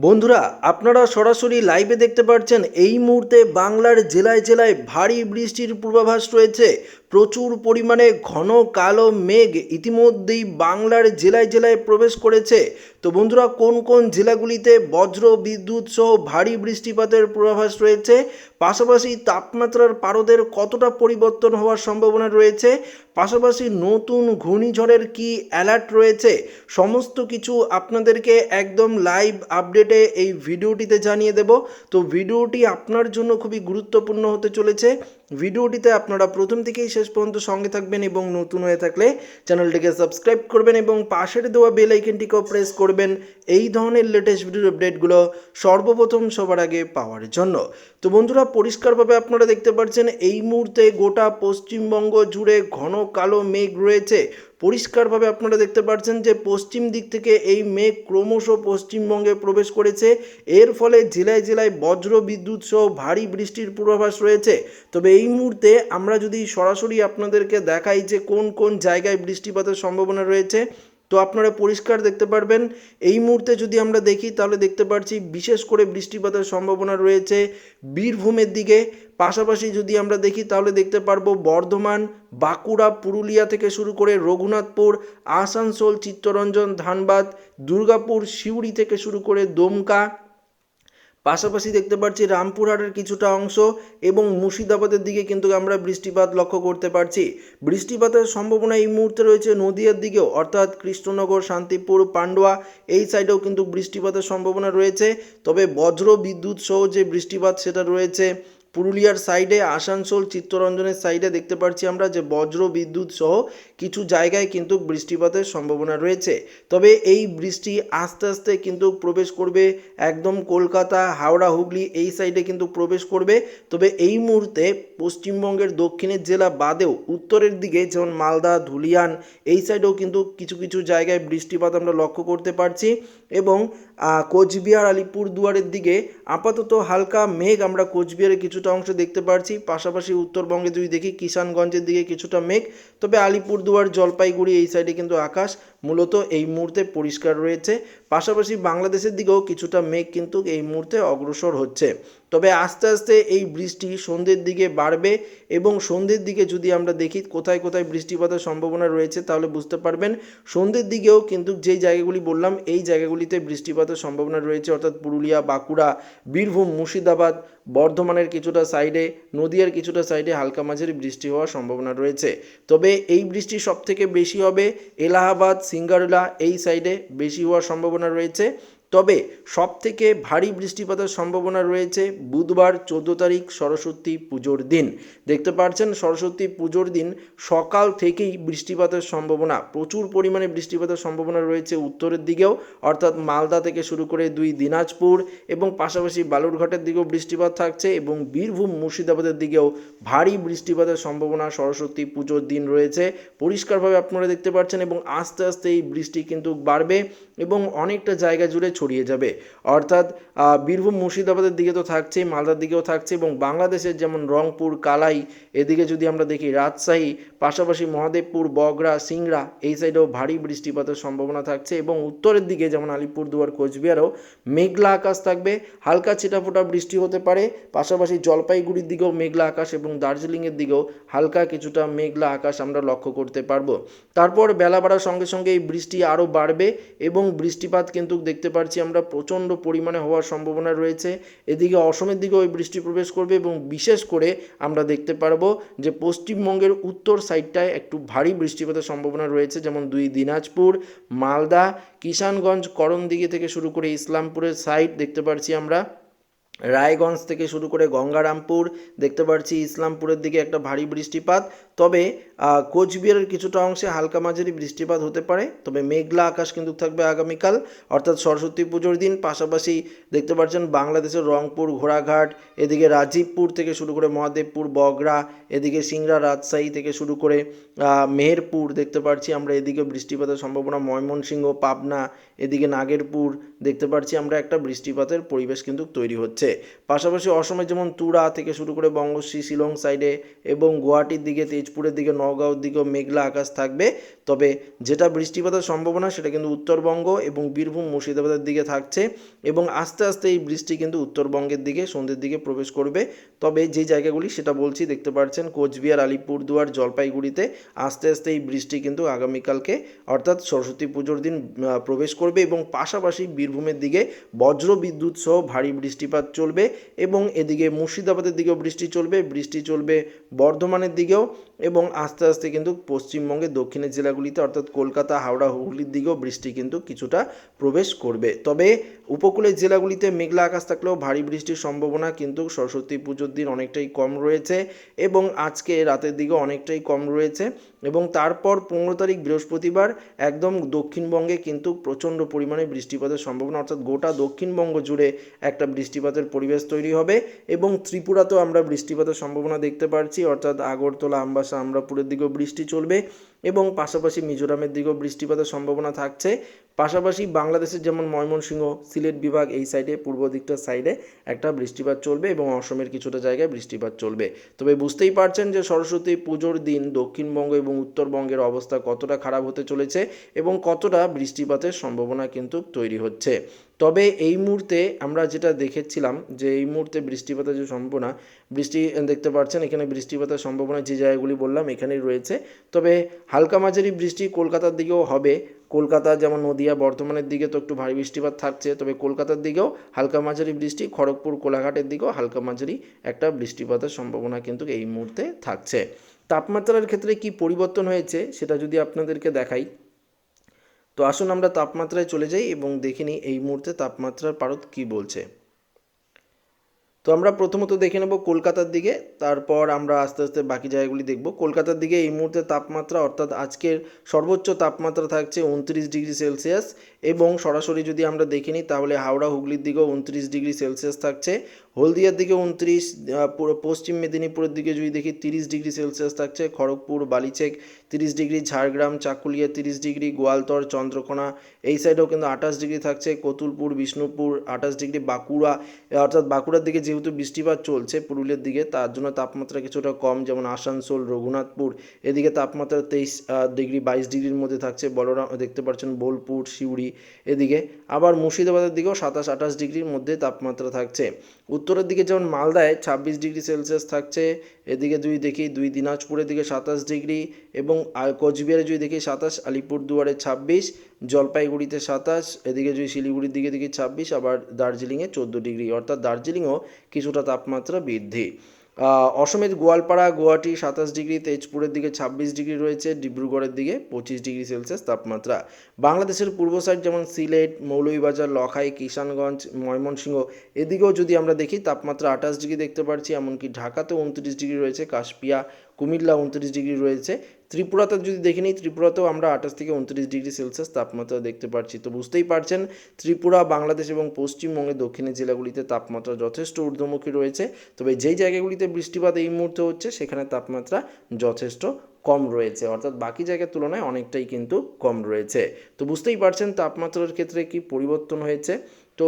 বন্ধুরা, আপনারা সরাসরি লাইভে দেখতে পাচ্ছেন এই মুহূর্তে বাংলার জেলায় জেলায় ভারী বৃষ্টির পূর্বাভাস রয়েছে। প্রচুর পরিমাণে ঘন কালো মেঘ ইতিমধ্যেই বাংলার জেলায় জেলায় প্রবেশ করেছে। তো বন্ধুরা, কোন কোন জেলাগুলিতে বজ্র, বিদ্যুৎ সহ ভারী বৃষ্টিপাতের পূর্বাভাস রয়েছে? পাশাপাশি তাপমাত্রার পারদের কতটা পরিবর্তন হওয়ার সম্ভাবনা রয়েছে? পাশাপাশি নতুন ঘূর্ণিঝড়ের কি অ্যালার্ট রয়েছে? সমস্ত কিছু আপনাদেরকে একদম লাইভ আপডেটে এই ভিডিওটিতে জানিয়ে দেব। তো ভিডিওটি আপনার জন্য খুবই গুরুত্বপূর্ণ হতে চলেছে। ভিডিওটিতে আপনারা প্রথম থেকেই শেষ পর্যন্ত সঙ্গে থাকবেন এবং নতুন হয়ে থাকলে চ্যানেলটিকে সাবস্ক্রাইব করবেন এবং পাশের দেওয়া বেল আইকনটিকেও প্রেস করবেন। এই ধরনের লেটেস্ট ভিডিও আপডেটগুলো সর্বপ্রথম সবার আগে পাওয়ার জন্য। তো বন্ধুরা, পরিষ্কারভাবে আপনারা দেখতে পাচ্ছেন এই মুহূর্তে গোটা পশ্চিমবঙ্গ জুড়ে ঘন কালো মেঘ রয়েছে। পরিষ্কারভাবে আপনারা দেখতে পাচ্ছেন যে পশ্চিম দিক থেকে এই মেঘ ক্রমশ পশ্চিমবঙ্গে প্রবেশ করেছে। এর ফলে জেলায় জেলায় বজ্র বিদ্যুৎ সহ ভারী বৃষ্টির পূর্বাভাস রয়েছে। তবে এই মুহূর্তে আমরা যদি সরাসরি আপনাদেরকে দেখাই যে কোন কোন জায়গায় বৃষ্টিপাতের সম্ভাবনা রয়েছে তো আপনারা পরিষ্কার দেখতে পারবেন। এই মুহূর্তে যদি আমরা দেখি, তাহলে দেখতে পাচ্ছি বিশেষ করে বৃষ্টিপাতের সম্ভাবনা রয়েছে বীরভূমের দিকে। পাশাপাশি যদি আমরা দেখি, তাহলে দেখতে পারব বর্ধমান, বাঁকুড়া, পুরুলিয়া থেকে শুরু করে রঘুনাথপুর, আসানসোল, চিত্তরঞ্জন, ধানবাদ, দুর্গাপুর, সিউড়ি থেকে শুরু করে দমকা পাশাপাশি দেখতে পাচ্ছি রামপুরহাটের কিছুটা অংশ এবং মুর্শিদাবাদের দিকে কিন্তু আমরা বৃষ্টিপাত লক্ষ্য করতে পারছি। বৃষ্টিপাতের সম্ভাবনা এই মুহূর্তে রয়েছে নদিয়ার দিকেও, অর্থাৎ কৃষ্ণনগর, শান্তিপুর, পান্ডুয়া, এই সাইডেও কিন্তু বৃষ্টিপাতের সম্ভাবনা রয়েছে। তবে বজ্র বিদ্যুৎ সহ যে বৃষ্টিপাত সেটা রয়েছে পুরুলিয়ার সাইডে, আসানসোল চিত্তরঞ্জনের সাইডে দেখতে পাচ্ছি আমরা যে বজ্র বিদ্যুৎ সহ কিছু জায়গায় কিন্তু বৃষ্টিপাতের সম্ভাবনা রয়েছে। তবে এই বৃষ্টি আস্তে আস্তে কিন্তু প্রবেশ করবে একদম কলকাতা, হাওড়া, হুগলি এই সাইডে কিন্তু প্রবেশ করবে। তবে এই মুহূর্তে পশ্চিমবঙ্গের দক্ষিণের জেলা বাদেও উত্তরের দিকে যেমন মালদা, ধুলিয়ান এই সাইডেও কিন্তু কিছু কিছু জায়গায় বৃষ্টিপাত আমরা লক্ষ্য করতে পারছি। এবং কোচবিহার আলিপুর দুয়ারের দিকে আপাতত হালকা মেঘ আমরা কোচবিহারে কিছুটা অংশ দেখতে পারছি। পাশাপাশি উত্তরবঙ্গে যদি দেখি, কিষানগঞ্জের দিকে কিছুটা মেঘ। তবে আলিপুরদুয়ার জলপাইগুড়ি এই সাইডে কিন্তু আকাশ মূলত এই মুহূর্তে পরিষ্কার রয়েছে। পাশাপাশি বাংলাদেশের দিকেও কিছুটা মেঘ কিন্তু এই মুহূর্তে অগ্রসর হচ্ছে। তবে আস্তে আস্তে এই বৃষ্টি সন্ধ্যের দিকে বাড়বে এবং সন্ধ্যের দিকে যদি আমরা দেখি কোথায় কোথায় বৃষ্টিপাতের সম্ভাবনা রয়েছে তাহলে বুঝতে পারবেন। সন্ধ্যের দিকেও কিন্তু যেই জায়গাগুলি বললাম, এই জায়গাগুলিতে বৃষ্টিপাতের সম্ভাবনা রয়েছে, অর্থাৎ পুরুলিয়া, বাঁকুড়া, বীরভূম, মুর্শিদাবাদ, বর্ধমানের কিছুটা সাইডে, নদিয়ার কিছুটা সাইডে হালকা মাঝারি বৃষ্টি হওয়ার সম্ভাবনা রয়েছে। তবে এই বৃষ্টি সব থেকে বেশি হবে এলাহাবাদ, সিঙ্গারুলা, এই সাইডে বেশি হওয়ার সম্ভাবনা রয়েছে। তবে সব থেকে ভারী বৃষ্টিপাতের সম্ভাবনা রয়েছে বুধবার চোদ্দ তারিখ সরস্বতী পুজোর দিন। দেখতে পাচ্ছেন সরস্বতী পুজোর দিন সকাল থেকেই বৃষ্টিপাতের সম্ভাবনা, প্রচুর পরিমাণে বৃষ্টিপাতের সম্ভাবনা রয়েছে উত্তরের দিকেও, অর্থাৎ মালদা থেকে শুরু করে দুই দিনাজপুর এবং পাশাপাশি বালুরঘাটের দিকেও বৃষ্টিপাত থাকছে এবং বীরভূম, মুর্শিদাবাদের দিকেও ভারী বৃষ্টিপাতের সম্ভাবনা সরস্বতী পুজোর দিন রয়েছে। পরিষ্কারভাবে আপনারা দেখতে পাচ্ছেন এবং আস্তে আস্তে এই বৃষ্টি কিন্তু বাড়বে এবং অনেকটা জায়গা জুড়ে ছড়িয়ে যাবে। অর্থাৎ বীরভূম মুর্শিদাবাদের দিকে তো থাকছেই, মালদার দিকেও থাকছে এবং বাংলাদেশের যেমন রংপুর, কালাই, এদিকে যদি আমরা দেখি রাজশাহী, পাশাপাশি মহাদেবপুর বগরা সিংড়া, এই সাইডেও ভারী বৃষ্টিপাতের সম্ভাবনা থাকছে এবং উত্তরের দিকে যেমন আলিপুরদুয়ার, কোচবিহারেও মেঘলা আকাশ থাকবে। হালকা ছিটাফোটা বৃষ্টি হতে পারে, পাশাপাশি জলপাইগুড়ির দিকেও মেঘলা আকাশ এবং দার্জিলিংয়ের দিকেও হালকা কিছুটা মেঘলা আকাশ আমরা লক্ষ্য করতে পারব। তারপর বেলা বাড়ার সঙ্গে সঙ্গে এই বৃষ্টি আরও বাড়বে এবং বৃষ্টিপাত কিন্তু দেখতে পাচ্ছি আমরা প্রচণ্ড পরিমাণে হওয়ার সম্ভাবনা রয়েছে। এদিকে অসমের দিকে ওই বৃষ্টি প্রবেশ করবে এবং বিশেষ করে আমরা দেখতে পারব যে পশ্চিমবঙ্গের উত্তর সাইডটায় একটু ভারী বৃষ্টিপাতের সম্ভাবনা রয়েছে, যেমন দুই দিনাজপুর, মালদা, কিষানগঞ্জ করণদিঘি থেকে শুরু করে ইসলামপুরের সাইড দেখতে পারছি আমরা। রায়গঞ্জ থেকে শুরু করে গঙ্গারামপুর, দেখতে পাচ্ছি ইসলামপুরের দিকে একটা ভারী বৃষ্টিপাত। তবে কোচবিহারের কিছুটা অংশে হালকা মাঝারি বৃষ্টিপাত হতে পারে। তবে মেঘলা আকাশ কিন্তু থাকবে আগামীকাল, অর্থাৎ সরস্বতী পুজোর দিন। পাশাপাশি দেখতে পাচ্ছেন বাংলাদেশের রংপুর, ঘোড়াঘাট, এদিকে রাজীবপুর থেকে শুরু করে মহাদেবপুর, বগরা, এদিকে সিংড়া, রাজশাহী থেকে শুরু করে মেহেরপুর দেখতে পাচ্ছি আমরা এদিকে বৃষ্টিপাতের সম্ভাবনা। ময়মনসিংহ, পাবনা, এদিকে নাগেরপুর দেখতে পাচ্ছি আমরা একটা বৃষ্টিপাতের পরিবেশ কিন্তু তৈরি হচ্ছে। পাশাপাশি অসমে যেমন তুরা থেকে শুরু করে বঙ্গশ্রী, শিলং সাইডে এবং গুয়াহাটির দিকে, তেজপুরের দিকে, নওগাঁওর দিকেও মেঘলা আকাশ থাকবে। তবে যেটা বৃষ্টিপাতের সম্ভাবনা, সেটা কিন্তু উত্তরবঙ্গ এবং বীরভূম মুর্শিদাবাদের দিকে থাকছে এবং আস্তে আস্তে এই বৃষ্টি কিন্তু উত্তরবঙ্গের দিকে, সন্ধ্যের দিকে প্রবেশ করবে। তবে যে জায়গাগুলি, সেটা বলছি, দেখতে পাচ্ছেন কোচবিহার, আলিপুরদুয়ার, জলপাইগুড়িতে আস্তে আস্তে এই বৃষ্টি কিন্তু আগামীকালকে, অর্থাৎ সরস্বতী পুজোর দিন প্রবেশ করবে এবং পাশাপাশি বীরভূমের দিকে বজ্র বিদ্যুৎ সহ ভারী বৃষ্টিপাত চলবে এবং এদিকে মুর্শিদাবাদের দিকেও বৃষ্টি চলবে বৃষ্টি চলবে বর্ধমানের দিকেও। এবং আস্তে আস্তে কিন্তু পশ্চিমবঙ্গের দক্ষিণের জেলাগুলিতে, অর্থাৎ কলকাতা, হাওড়া, হুগলির দিকেও বৃষ্টি কিন্তু কিছুটা প্রবেশ করবে। তবে উপকূলের জেলাগুলিতে মেঘলা আকাশ থাকলেও ভারী বৃষ্টির সম্ভাবনা কিন্তু সরস্বতী পুজোর দিন অনেকটাই কম রয়েছে এবং আজকে রাতের দিকে অনেকটাই কম রয়েছে এবং তারপর পনেরো তারিখ বৃহস্পতিবার একদম দক্ষিণবঙ্গে কিন্তু প্রচণ্ড পরিমাণে বৃষ্টিপাতের সম্ভাবনা, অর্থাৎ গোটা দক্ষিণবঙ্গ জুড়ে একটা বৃষ্টিপাতের পরিবেশ তৈরি হবে এবং ত্রিপুরাতেও আমরা বৃষ্টিপাতের সম্ভাবনা দেখতে পাচ্ছি অর্থাৎ আগরতলা, আমবাসা আমরাপুরের দিকেও বৃষ্টি চলবে এবং পাশাপাশি মিজোরামের দিকেও বৃষ্টিপাতের সম্ভাবনা থাকছে। পাশাপাশি বাংলাদেশের যেমন ময়মনসিংহ, সিলেট বিভাগ এই সাইডে পূর্ব দিকটার সাইডে একটা বৃষ্টিপাত চলবে এবং অসমের কিছুটা জায়গায় বৃষ্টিপাত চলবে। তবে বুঝতেই পারছেন যে সরস্বতী পুজোর দিন দক্ষিণবঙ্গ এবং উত্তরবঙ্গের অবস্থা কতটা খারাপ হতে চলেছে এবং কতটা বৃষ্টিপাতের সম্ভাবনা কিন্তু তৈরি হচ্ছে। তবে এই মুহূর্তে আমরা যেটা দেখেছিলাম যে এই মুহূর্তে বৃষ্টিপাতের যে সম্ভাবনা, বৃষ্টি দেখতে পাচ্ছেন, এখানে বৃষ্টিপাতের সম্ভাবনা যে জায়গাগুলি বললাম এখানেই রয়েছে। তবে হালকা মাঝারি বৃষ্টি কলকাতার দিকেও হবে। কলকাতা যেমন নদিয়া বর্ধমানের দিকে তো একটু ভারী বৃষ্টিপাত থাকছে, তবে কলকাতার দিকেও হালকা মাঝারি বৃষ্টি, খড়গপুর, কোলাঘাটের দিকেও হালকা মাঝারি একটা বৃষ্টিপাতের সম্ভাবনা কিন্তু এই মুহূর্তে থাকছে। তাপমাত্রার ক্ষেত্রে কি পরিবর্তন হয়েছে সেটা যদি আপনাদেরকে দেখাই। তো আসুন আমরা তাপমাত্রায় চলে যাই এবং দেখে নিই এই মুহূর্তে তাপমাত্রার পারদ কি বলছে। তো আমরা প্রথমত দেখে নেব কলকাতার দিকে, তারপর আমরা আস্তে আস্তে বাকি জায়গাগুলি দেখব। কলকাতার দিকে এই মুহূর্তে তাপমাত্রা অর্থাৎ আজকের সর্বোচ্চ তাপমাত্রা থাকছে উনত্রিশ ডিগ্রি সেলসিয়াস এবং সরাসরি যদি আমরা দেখে নিই তাহলে হাওড়া হুগলির দিকেও উনত্রিশ ডিগ্রি সেলসিয়াস থাকছে। হলদিয়ার দিকে উনত্রিশ পশ্চিম মেদিনীপুরের দিকে যদি দেখি তিরিশ ডিগ্রি সেলসিয়াস থাকছে, খড়গপুর, বালিচেক তিরিশ ডিগ্রি, ঝাড়গ্রাম, চাকুলিয়া তিরিশ ডিগ্রি, গোয়ালতর, চন্দ্রকোনা, এই সাইডেও কিন্তু আঠাশ ডিগ্রি থাকছে, কতুলপুর, বিষ্ণুপুর আঠাশ ডিগ্রি, বাঁকুড়া অর্থাৎ বাঁকুড়ার দিকে যেহেতু বৃষ্টিপাত চলছে পুরুলিয়ার দিকে, তার জন্য তাপমাত্রা কিছুটা কম, যেমন আসানসোল, রঘুনাথপুর, এদিকে তাপমাত্রা তেইশ ডিগ্রি, বাইশ ডিগ্রির মধ্যে থাকছে, বলরাম, দেখতে পাচ্ছেন বোলপুর, সিউড়ি, এদিকে। আবার মুর্শিদাবাদের দিকেও সাতাশ, আঠাশ ডিগ্রির মধ্যে তাপমাত্রা থাকছে। উত্তরের দিকে যেমন মালদায় ছাব্বিশ ডিগ্রি সেলসিয়াস থাকছে, এদিকে যদি দেখি দুই দিনাজপুরের দিকে সাতাশ ডিগ্রি এবং কোচবিহারে যদি দেখি সাতাশ, আলিপুরদুয়ারে ছাব্বিশ, জলপাইগুড়িতে সাতাশ, এদিকে যদি শিলিগুড়ির দিকে দেখি ছাব্বিশ, আবার দার্জিলিংয়ে চোদ্দ ডিগ্রি। অর্থাৎ দার্জিলিংও কিছুটা তাপমাত্রা বৃদ্ধি। অসমের গোয়ালপাড়া, গুয়াহাটি সাতাশ ডিগ্রি, তেজপুরের দিকে ছাব্বিশ ডিগ্রি রয়েছে, ডিব্রুগড়ের দিকে পঁচিশ ডিগ্রি সেলসিয়াস তাপমাত্রা। বাংলাদেশের পূর্ব সাইড যেমন সিলেট, মৌলভীবাজার, লখাই, কিষানগঞ্জ, ময়মনসিংহ, এদিকেও যদি আমরা দেখি তাপমাত্রা আঠাশ ডিগ্রি দেখতে পাচ্ছি এমনকি ঢাকাতেও উনত্রিশ ডিগ্রি রয়েছে, কাশপিয়া কুমিল্লা উনত্রিশ ডিগ্রি রয়েছে। ত্রিপুরাতে যদি দেখে নিই, ত্রিপুরাতেও আমরা আঠাশ থেকে উনত্রিশ ডিগ্রি সেলসিয়াস তাপমাত্রা দেখতে পাচ্ছি। তো বুঝতেই পারছেন, ত্রিপুরা, বাংলাদেশ এবং পশ্চিমবঙ্গের দক্ষিণের জেলাগুলিতে তাপমাত্রা যথেষ্ট ঊর্ধ্বমুখী রয়েছে। তবে যেই জায়গাগুলিতে বৃষ্টিপাত এই মুহূর্তে হচ্ছে, সেখানে তাপমাত্রা যথেষ্ট কম রয়েছে। অর্থাৎ বাকি জায়গার তুলনায় অনেকটাই কিন্তু কম রয়েছে। তো বুঝতেই পারছেন তাপমাত্রার ক্ষেত্রে কি পরিবর্তন হয়েছে। তো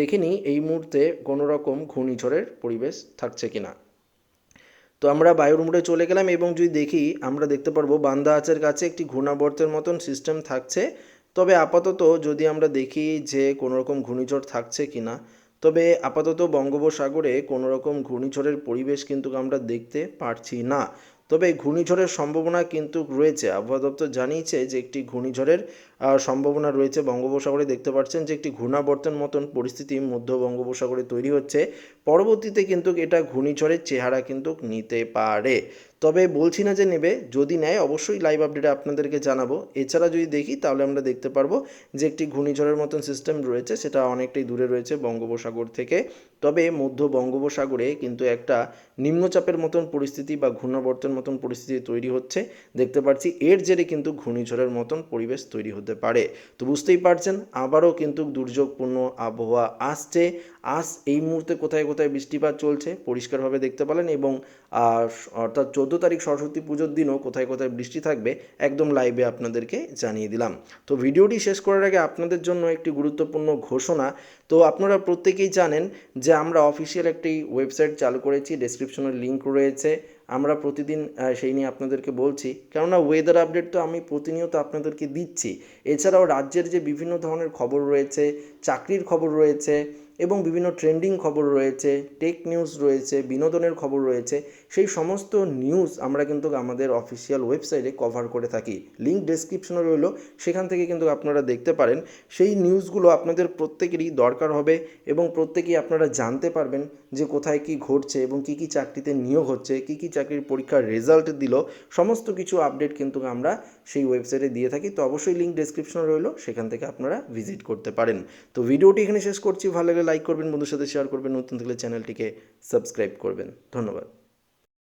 দেখে নিই এই মুহূর্তে কোনো রকম ঘূর্ণিঝড়ের পরিবেশ থাকছে কিনা। তো আমরা বায়ুর মোড়ে চলে গেলাম এবং যদি দেখি, আমরা দেখতে পারব বান্দা আচের কাছে একটি ঘূর্ণাবর্তের মতন সিস্টেম থাকছে। তবে আপাতত যদি আমরা দেখি যে কোনো রকম ঘূর্ণিঝড় থাকছে কি না তবে আপাতত বঙ্গোপসাগরে কোনো রকম ঘূর্ণিঝড়ের পরিবেশ কিন্তু আমরা দেখতে পারছি না। তবে ঘূর্ণিঝড়ের সম্ভাবনা কিন্তু রয়েছে। আবহাওয়া দপ্তর জানিয়েছে যে একটি ঘূর্ণিঝড়ের সম্ভাবনা রয়েছে বঙ্গোপসাগরে। দেখতে পাচ্ছেন যে একটি ঘূর্ণাবর্তন মতন পরিস্থিতি মধ্য বঙ্গোপসাগরে তৈরি হচ্ছে। পরবর্তীতে কিন্তু এটা ঘূর্ণিঝড়ের চেহারা কিন্তু নিতে পারে। তবে বলছি না যে নেবে, যদি নেয় অবশ্যই লাইভ আপডেটে আপনাদেরকে জানাব। এছাড়া যদি দেখি, তাহলে আমরা দেখতে পারব যে একটি ঘূর্ণিঝড়ের মতন সিস্টেম রয়েছে, সেটা অনেকটাই দূরে রয়েছে বঙ্গোপসাগর থেকে। তবে মধ্য বঙ্গোপসাগরে কিন্তু একটা নিম্নচাপের মতন পরিস্থিতি বা ঘূর্ণাবর্তন মতন পরিস্থিতি তৈরি হচ্ছে। দেখতে পাচ্ছি এর জেরে কিন্তু ঘূর্ণিঝড়ের মতন পরিবেশ তৈরি হতে পারে। তো বুঝতেই পারছেন, আবারও কিন্তু দুর্যোগপূর্ণ আবহাওয়া আসছে। আজ এই মুহূর্তে কোথায় কোথায় বৃষ্টিপাত চলছে, পরিষ্কারভাবে দেখতে পেলেন এবং অর্থাৎ চোদ্দ তারিখ সরস্বতী পুজোর দিনও কোথায় কোথায় বৃষ্টি থাকবে একদম লাইভে আপনাদেরকে জানিয়ে দিলাম। তো ভিডিওটি শেষ করার আগে আপনাদের জন্য একটি গুরুত্বপূর্ণ ঘোষণা। তো আপনারা প্রত্যেকেই জানেন যে আমরা অফিসিয়াল একটি ওয়েবসাইট চালু করেছি ডেসক্রিপশনের লিঙ্ক রয়েছে। আমরা প্রতিদিন সেই নিয়ে আপনাদেরকে বলছি। কেননা ওয়েদার আপডেট তো আমি প্রতিনিয়ত আপনাদেরকে দিচ্ছি। এছাড়াও রাজ্যের যে বিভিন্ন ধরনের খবর রয়েছে, চাকরির খবর রয়েছে এবং বিভিন্ন ট্রেন্ডিং খবর রয়েছে টেক নিউজ রয়েছে, বিনোদনের খবর রয়েছে, সেই সমস্ত নিউজ আমরা কিন্তু আমাদের অফিসিয়াল ওয়েবসাইটে কভার করে থাকি। লিঙ্ক ডেসক্রিপশনে রইল, সেখান থেকে কিন্তু আপনারা দেখতে পারেন। সেই নিউজগুলো আপনাদের প্রত্যেকেরই দরকার হবে এবং প্রত্যেকেই আপনারা জানতে পারবেন যে কোথায় কি ঘটছে এবং কি কি চাকরিতে নিয়োগ হচ্ছে, কি কি চাকরির পরীক্ষার রেজাল্ট দিল, সমস্ত কিছু আপডেট কিন্তু আমরা সেই ওয়েবসাইটে দিয়ে থাকি, তো অবশ্যই লিঙ্ক ডেসক্রিপশনে রইল, সেখান থেকে আপনারা ভিজিট করতে পারেন। তো ভিডিওটি এখানে শেষ করছি, ভালো লাগলে লাইক করবেন, বন্ধুর সাথে শেয়ার করবেন, নতুন থাকলে চ্যানেলটিকে সাবস্ক্রাইব করবেন। ধন্যবাদ।